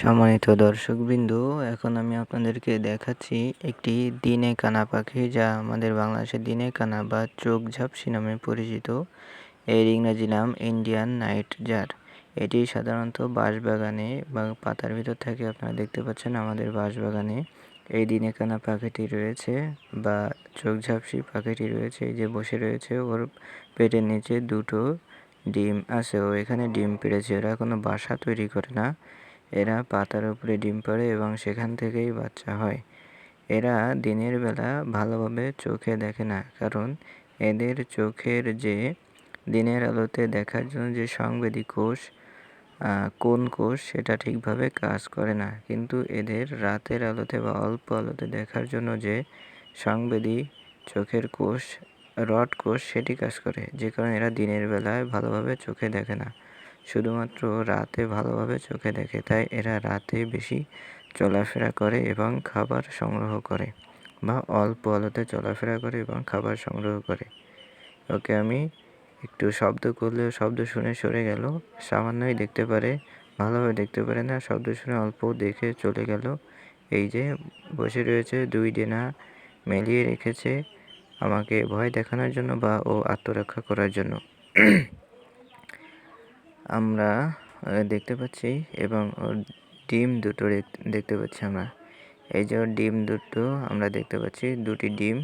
সম্মানিত দর্শকবৃন্দ, এখন আমি আপনাদেরকে দেখাচ্ছি একটি দিনে কানা পাখি যা আমাদের বাংলাদেশের দিনে কানা বা চোখ ঝাপসি নামে পরিচিত। এর ইংরাজি নাম ইন্ডিয়ান নাইট জার। এটি সাধারণত বাঁশবাগানে বা পাতার ভিতর থাকে আপনারা দেখতে পাচ্ছেন আমাদের বাঁশবাগানে এই দিনে কানা পাখিটি রয়েছে বা চোখ ঝাপসি পাখিটি রয়েছে। এই যে বসে রয়েছে, ওর পেটের নিচে দুটো ডিম আছে। ও এখানে ডিম পেড়েছে। ওরা কোনো বাসা তৈরি করে না। এরা পাতার উপরে ডিম পাড়ে এবং সেখান থেকেই বাচ্চা হয়। এরা দিনের বেলা ভালোভাবে চোখে দেখে না, কারণ এদের চোখের যে দিনের আলোতে দেখার জন্য যে সংবেদী কোষ কোন কোষ, সেটা ঠিকভাবে কাজ করে না। কিন্তু এদের রাতের আলোতে বা অল্প আলোতে দেখার জন্য যে সংবেদী চোখের কোষ, রড কোষ, সেটি কাজ করে। যে কারণে এরা দিনের বেলায় ভালোভাবে চোখে দেখে না। শুধুমাত্র রাতে ভালোভাবে চোখে দেখে, তাই এরা রাতে বেশি চলাফেরা করে এবং খাবার সংগ্রহ করে বা অল্প আলোতে চলাফেরা করে এবং খাবার সংগ্রহ করে। ওকে, আমি একটু শব্দ করলেও শব্দ শুনে সরে গেল, সামান্যই দেখতে পারে, ভালোভাবে দেখতে পারে না, শব্দ শুনে অল্প দেখে চলে গেল। এই যে বসে রয়েছে, দুই ডেনা মেলিয়ে রেখেছে আমাকে ভয় দেখানোর জন্য বা ও আত্মরক্ষা করার জন্য। আমরা দেখতে পাচ্ছি এবং ওর ডিম দুটো দেখতে পাচ্ছি আমরা। এই যে ডিম দুটো, আমরা দেখতে পাচ্ছি দুটি ডিম,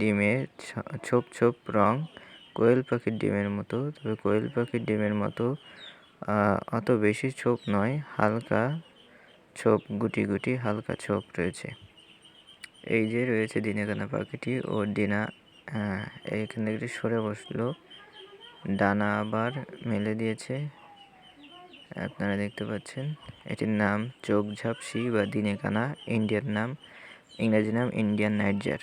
ডিমের ছোপ ছোপ রং, কোয়েল পাখির ডিমের মতো। তবে কোয়েল পাখির ডিমের মতো অত বেশি ছোপ নয়, হালকা ছোপ, গুটি গুটি হালকা ছোপ রয়েছে। এই যে রয়েছে দিনেকানা পাখিটি ও ডিনা এইখান থেকে সরে বসল। ডানা আবার মেলে দিয়েছে। আপনারা দেখতে পাচ্ছেন, এটির নাম চোখ ঝাপসি বা দিনে কানা ইন্ডিয়ার নাম, ইংরাজি নাম ইন্ডিয়ান নাইটজার